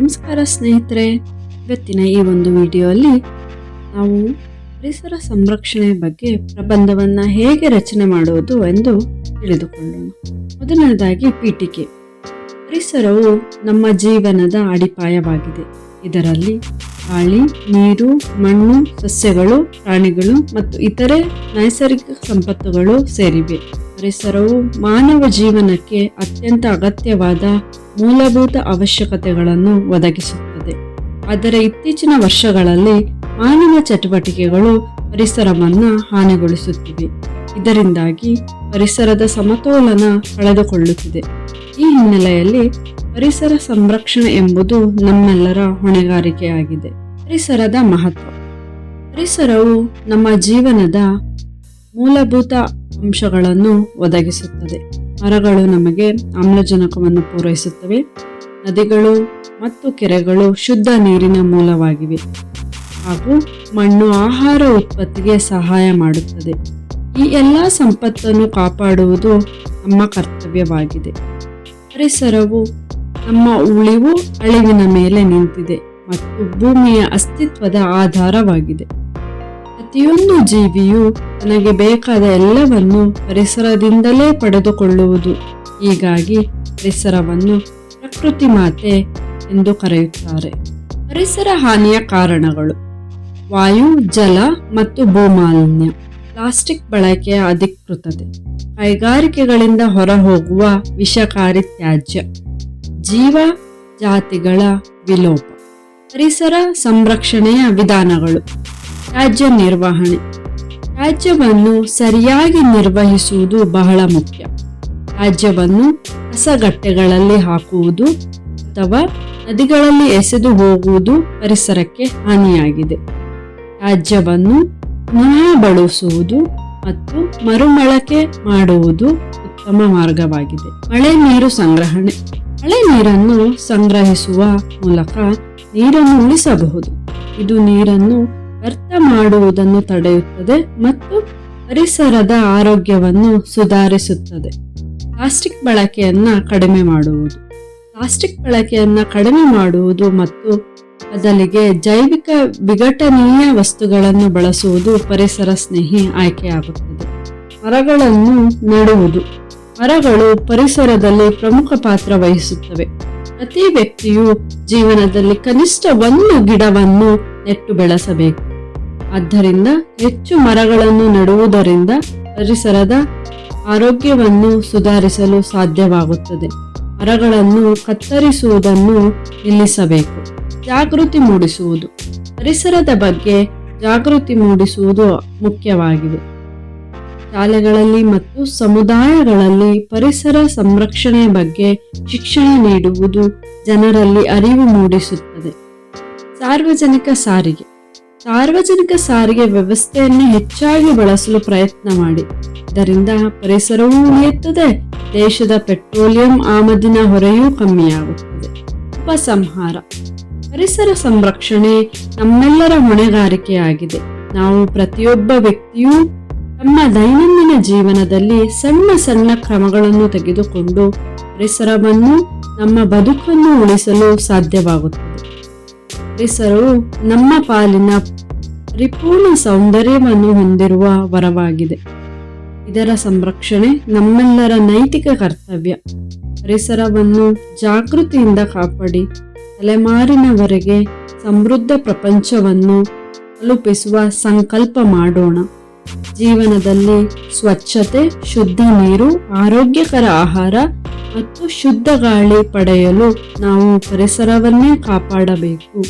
ನಮಸ್ಕಾರ ಸ್ನೇಹಿತರೆ. ಇವತ್ತಿನ ಈ ಒಂದು ವಿಡಿಯೋಲ್ಲಿ ನಾವು ಪರಿಸರ ಸಂರಕ್ಷಣೆ ಬಗ್ಗೆ ಪ್ರಬಂಧವನ್ನು ಹೇಗೆ ರಚನೆ ಮಾಡುವುದು ಎಂದು ತಿಳಿದುಕೊಳ್ಳೋಣ. ಮೊದಲನೇದಾಗಿ ಪೀಠಿಕೆ. ಪರಿಸರವು ನಮ್ಮ ಜೀವನದ ಅಡಿಪಾಯವಾಗಿದೆ. ಇದರಲ್ಲಿ ಗಾಳಿ, ನೀರು, ಮಣ್ಣು, ಸಸ್ಯಗಳು, ಪ್ರಾಣಿಗಳು ಮತ್ತು ಇತರೆ ನೈಸರ್ಗಿಕ ಸಂಪತ್ತುಗಳು ಸೇರಿವೆ. ಪರಿಸರವು ಮಾನವ ಜೀವನಕ್ಕೆ ಅತ್ಯಂತ ಅಗತ್ಯವಾದ ಮೂಲಭೂತ ಅವಶ್ಯಕತೆಗಳನ್ನು ಒದಗಿಸುತ್ತದೆ. ಆದರೆ ಇತ್ತೀಚಿನ ವರ್ಷಗಳಲ್ಲಿ ಮಾನವ ಚಟುವಟಿಕೆಗಳು ಪರಿಸರವನ್ನು ಹಾನಿಗೊಳಿಸುತ್ತಿವೆ. ಇದರಿಂದಾಗಿ ಪರಿಸರದ ಸಮತೋಲನ ಕಳೆದುಕೊಳ್ಳುತ್ತಿದೆ. ಈ ಹಿನ್ನೆಲೆಯಲ್ಲಿ ಪರಿಸರ ಸಂರಕ್ಷಣೆ ಎಂಬುದು ನಮ್ಮೆಲ್ಲರ ಹೊಣೆಗಾರಿಕೆಯಾಗಿದೆ. ಪರಿಸರದ ಮಹತ್ವ. ಪರಿಸರವು ನಮ್ಮ ಜೀವನದ ಮೂಲಭೂತ ಅಂಶಗಳನ್ನು ಒದಗಿಸುತ್ತದೆ. ಮರಗಳು ನಮಗೆ ಆಮ್ಲಜನಕವನ್ನು ಪೂರೈಸುತ್ತವೆ. ನದಿಗಳು ಮತ್ತು ಕೆರೆಗಳು ಶುದ್ಧ ನೀರಿನ ಮೂಲವಾಗಿವೆ. ಹಾಗೂ ಮಣ್ಣು ಆಹಾರ ಉತ್ಪತ್ತಿಗೆ ಸಹಾಯ ಮಾಡುತ್ತದೆ. ಈ ಎಲ್ಲ ಸಂಪತ್ತನ್ನು ಕಾಪಾಡುವುದು ನಮ್ಮ ಕರ್ತವ್ಯವಾಗಿದೆ. ಪರಿಸರವು ನಮ್ಮ ಉಳಿವು ಅಳಿವಿನ ಮೇಲೆ ನಿಂತಿದೆ ಮತ್ತು ಭೂಮಿಯ ಅಸ್ತಿತ್ವದ ಆಧಾರವಾಗಿದೆ. ಪ್ರತಿಯೊಂದು ಜೀವಿಯು ತನಗೆ ಬೇಕಾದ ಎಲ್ಲವನ್ನು ಪರಿಸರದಿಂದಲೇ ಪಡೆದುಕೊಳ್ಳುವುದು. ಹೀಗಾಗಿ ಪರಿಸರವನ್ನು ಪ್ರಕೃತಿ ಮಾತೆ ಎಂದು ಕರೆಯುತ್ತಾರೆ. ಪರಿಸರ ಹಾನಿಯ ಕಾರಣಗಳು. ವಾಯು, ಜಲ ಮತ್ತು ಭೂಮಾಲಿನ್ಯ. ಪ್ಲಾಸ್ಟಿಕ್ ಬಳಕೆಯ ಅಧಿಕೃತತೆ. ಕೈಗಾರಿಕೆಗಳಿಂದ ಹೊರಹೋಗುವ ವಿಷಕಾರಿ ತ್ಯಾಜ್ಯ. ಜೀವ ಜಾತಿಗಳ ವಿಲೋಪ. ಪರಿಸರ ಸಂರಕ್ಷಣೆಯ ವಿಧಾನಗಳು. ತ್ಯಾಜ್ಯ ನಿರ್ವಹಣೆ. ರಾಜ್ಯವನ್ನು ಸರಿಯಾಗಿ ನಿರ್ವಹಿಸುವುದು ಬಹಳ ಮುಖ್ಯ. ರಾಜ್ಯವನ್ನು ಕಸಗಟ್ಟೆಗಳಲ್ಲಿ ಹಾಕುವುದು ಅಥವಾ ನದಿಗಳಲ್ಲಿ ಎಸೆದು ಹೋಗುವುದು ಪರಿಸರಕ್ಕೆ ಹಾನಿಯಾಗಿದೆ. ರಾಜ್ಯವನ್ನು ಪುನಃ ಬಳಸುವುದು ಮತ್ತು ಮರುಮಳಕೆ ಮಾಡುವುದು ಉತ್ತಮ ಮಾರ್ಗವಾಗಿದೆ. ಮಳೆ ನೀರು ಸಂಗ್ರಹಣೆ. ಮಳೆ ನೀರನ್ನು ಸಂಗ್ರಹಿಸುವ ಮೂಲಕ ನೀರನ್ನು ಉಳಿಸಬಹುದು. ಇದು ನೀರನ್ನು ವ್ಯರ್ಥ ಮಾಡುವುದನ್ನು ತಡೆಯುತ್ತದೆ ಮತ್ತು ಪರಿಸರದ ಆರೋಗ್ಯವನ್ನು ಸುಧಾರಿಸುತ್ತದೆ. ಪ್ಲಾಸ್ಟಿಕ್ ಬಳಕೆಯನ್ನು ಕಡಿಮೆ ಮಾಡುವುದು. ಪ್ಲಾಸ್ಟಿಕ್ ಬಳಕೆಯನ್ನು ಕಡಿಮೆ ಮಾಡುವುದು ಮತ್ತು ಬದಲಿಗೆ ಜೈವಿಕ ವಿಘಟನೀಯ ವಸ್ತುಗಳನ್ನು ಬಳಸುವುದು ಪರಿಸರ ಸ್ನೇಹಿ ಆಯ್ಕೆಯಾಗುತ್ತದೆ. ಮರಗಳನ್ನು ನೆಡುವುದು. ಮರಗಳು ಪರಿಸರದಲ್ಲಿ ಪ್ರಮುಖ ಪಾತ್ರ ವಹಿಸುತ್ತವೆ. ಪ್ರತಿ ವ್ಯಕ್ತಿಯು ಜೀವನದಲ್ಲಿ ಕನಿಷ್ಠ ಒಂದು ಗಿಡವನ್ನು ನೆಟ್ಟು ಬೆಳೆಸಬೇಕು. ಆದ್ದರಿಂದ ಹೆಚ್ಚು ಮರಗಳನ್ನು ನೆಡುವುದರಿಂದ ಪರಿಸರದ ಆರೋಗ್ಯವನ್ನು ಸುಧಾರಿಸಲು ಸಾಧ್ಯವಾಗುತ್ತದೆ. ಮರಗಳನ್ನು ಕತ್ತರಿಸುವುದನ್ನು ನಿಲ್ಲಿಸಬೇಕು. ಜಾಗೃತಿ ಮೂಡಿಸುವುದು. ಪರಿಸರದ ಬಗ್ಗೆ ಜಾಗೃತಿ ಮೂಡಿಸುವುದು ಮುಖ್ಯವಾಗಿದೆ. ಶಾಲೆಗಳಲ್ಲಿ ಮತ್ತು ಸಮುದಾಯಗಳಲ್ಲಿ ಪರಿಸರ ಸಂರಕ್ಷಣೆ ಬಗ್ಗೆ ಶಿಕ್ಷಣ ನೀಡುವುದು ಜನರಲ್ಲಿ ಅರಿವು ಮೂಡಿಸುತ್ತದೆ. ಸಾರ್ವಜನಿಕ ಸಾರಿಗೆ. ಸಾರ್ವಜನಿಕ ಸಾರಿಗೆ ವ್ಯವಸ್ಥೆಯನ್ನು ಹೆಚ್ಚಾಗಿ ಬಳಸಲು ಪ್ರಯತ್ನ ಮಾಡಿ. ಇದರಿಂದ ಪರಿಸರವೂ ಉಳಿಯುತ್ತದೆ, ದೇಶದ ಪೆಟ್ರೋಲಿಯಂ ಆಮದಿನ ಹೊರೆಯೂ ಕಮ್ಮಿಯಾಗುತ್ತದೆ. ಉಪಸಂಹಾರ. ಪರಿಸರ ಸಂರಕ್ಷಣೆ ನಮ್ಮೆಲ್ಲರ ಹೊಣೆಗಾರಿಕೆಯಾಗಿದೆ. ನಾವು ಪ್ರತಿಯೊಬ್ಬ ವ್ಯಕ್ತಿಯೂ ತಮ್ಮ ದೈನಂದಿನ ಜೀವನದಲ್ಲಿ ಸಣ್ಣ ಸಣ್ಣ ಕ್ರಮಗಳನ್ನು ತೆಗೆದುಕೊಂಡು ಪರಿಸರವನ್ನು, ನಮ್ಮ ಬದುಕನ್ನು ಉಳಿಸಲು ಸಾಧ್ಯವಾಗುತ್ತದೆ. ಪರಿಸರವು ನಮ್ಮ ಪಾಲಿನ ಪರಿಪೂರ್ಣ ಸೌಂದರ್ಯವನ್ನು ಹೊಂದಿರುವ ವರವಾಗಿದೆ. ಇದರ ಸಂರಕ್ಷಣೆ ನಮ್ಮೆಲ್ಲರ ನೈತಿಕ ಕರ್ತವ್ಯ. ಪರಿಸರವನ್ನು ಜಾಗೃತಿಯಿಂದ ಕಾಪಾಡಿ ತಲೆಮಾರಿನವರೆಗೆ ಸಮೃದ್ಧ ಪ್ರಪಂಚವನ್ನು ತಲುಪಿಸುವ ಸಂಕಲ್ಪ ಮಾಡೋಣ. ಜೀವನದಲ್ಲಿ ಸ್ವಚ್ಛತೆ ಶುದ್ಧ ನೀರು ಆರೋಗ್ಯಕರ ಆಹಾರ ಮತ್ತು ಶುದ್ಧ ಗಾಳಿ ಪಡೆಯಲು ನಾವು ಪರಿಸರವನ್ನೇ ಕಾಪಾಡಬೇಕು.